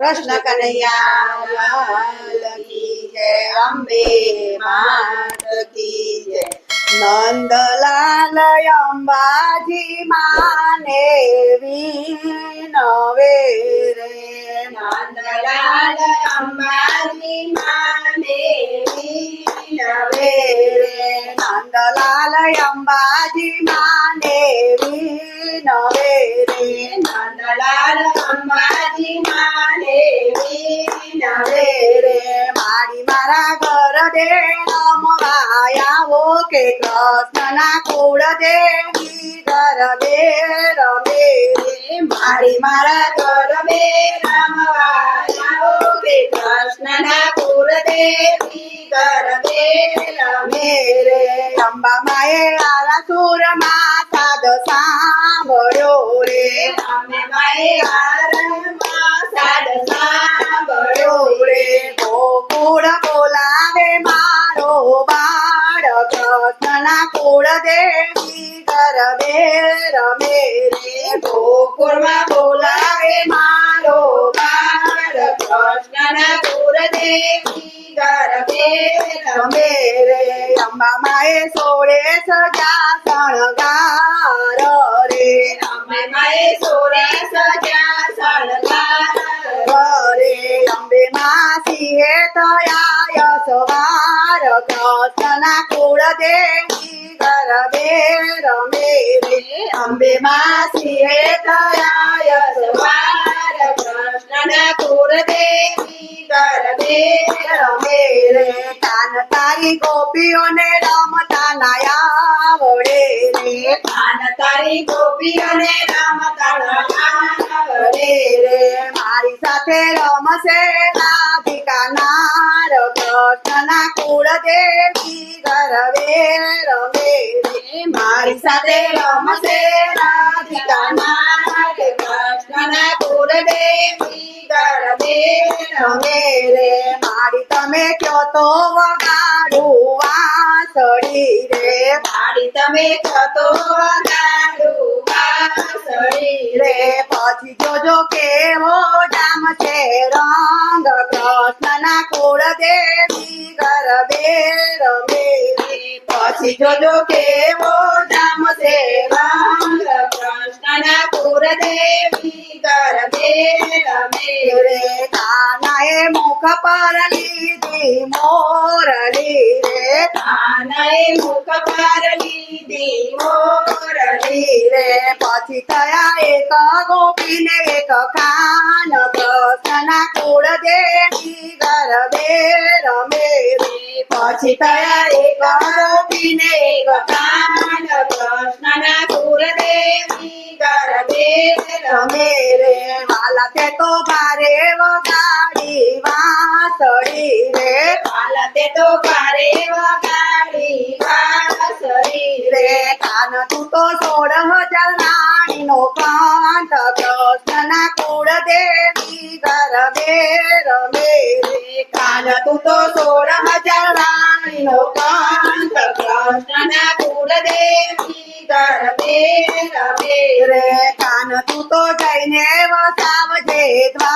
કૃષ્ણ કનૈયા કી જય, અંબે માત કી જય. નંદલાલ અંબાજી માને વિનવે રે. નંદલાલ અંબાજી માને વિનવે રે. નંદલાલ અંબાજી માને વિનવે રે. નંદલાલ અંબાજી માને વિનવે રે મારી મારા ઘર દે રમવાયાવો કે કૃષ્ણના કુળ દેવી ઘર દે રમે રે મારી મારા ગરબે રમવાયાઓ કે કૃષ્ણના કુળદેવી ગરબે રમે રમે રે અંબા માએ આલા સુરમાં સાદ સાંભળ્યો રે અમે સાંભળ્યો રે ગોકુળ બોલાવે મારો બાળ. કૃષ્ણના કુળ દેવી ગરબે બોલાવે મારો બાળ. કૃષ્ણના કુળદેવી ગરબે રમે રમે રે. અંબા માએ સોળે સજા શણગાર. રે અમે માએ સોરે સજા શણગાર રે અંબે માં સિંહે તયા સવાર કૃષ્ણના કુળ દેવી ગરબે રમે રે અંબે માસીએ તયા તારી ગોપીઓને રમતા નાયા વડે રે કાન તારી ગોપીઓને રમતા રે રે મારી સાથે રમશે રાધિકા નાર કૃષ્ણના કુળ દેવી ગરબે રમે રે મારી સાથે રમશે રાધિકા નાટ મારી તમે કયો તો વગાડું વાંસળી રે? મારી તમે કતો ગાડું વાસળી રે? પછી જોજો કેવો જામ છે રંગ, કૃષ્ણના કુળ દેવી ગરબે રમે પછી જોજો કેવો જામ છે રંગ, કૃષ્ણના રમે રે કાનાએ મુખ પર લીધી મોરલી રે કાનએ મુખ પર લીધી મોરલી રે પછી થયા એક ગોપીને એક કાન કૃષ્ણના કુળ દેવી ગરબે રમે પછી તયા એક ગોપીને એક કાન કૃષ્ણના કુળદેવી ગરબે રમે રે વાલા તે તો ભારે વગાડી વાસળી રે હાલતે તો ભારે વગાડી વાસળી રે કાન તું તો સોળ હજાર કુળ દેવી કાન તું તો સોળ હજાર કંઠ કૃષ્ણના કુળદેવી ગરબે રમે રે કાન તું તો જઈને વસાવજે દ્વારિકા રે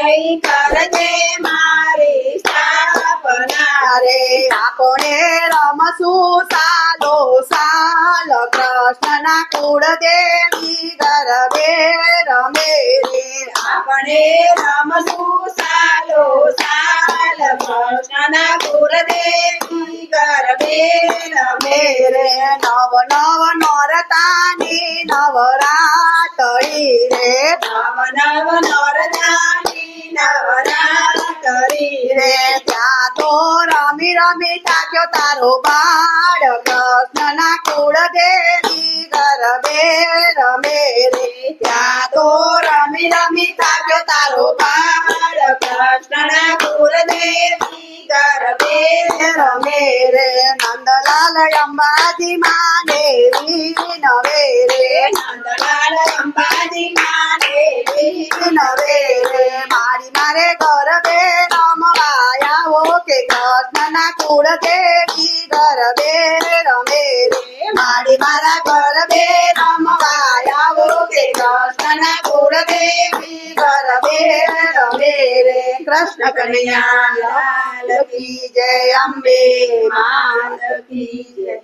જઈ કરજે મારી સ્થાપના રે. આપણે રમશું? સાલો, સાલ કૃષ્ણના કુળ દેવી ગરબે રમે રે. આપણે રમશું? સાલો, સાલ કૃષ્ણના કુળદેવી ગરબે રમે રે. નવ નવ નોરતાની નવરાતળી રે. નવ નવ નરદાની કરી રે. ત્યાં તારો બાળક કૃષ્ણના કુળ દેવી ગરબે રમે રે. ત્યાં તો રમી તારો બાળક કૃષ્ણના કુળ દેવી ગરબે રમે નંદલાલ અંબાજી માં દેવી નવે રે. નંદલાલ અંબાજી માં કૃષ્ણ કનૈયા લાલ કી જય અંબે માલ કી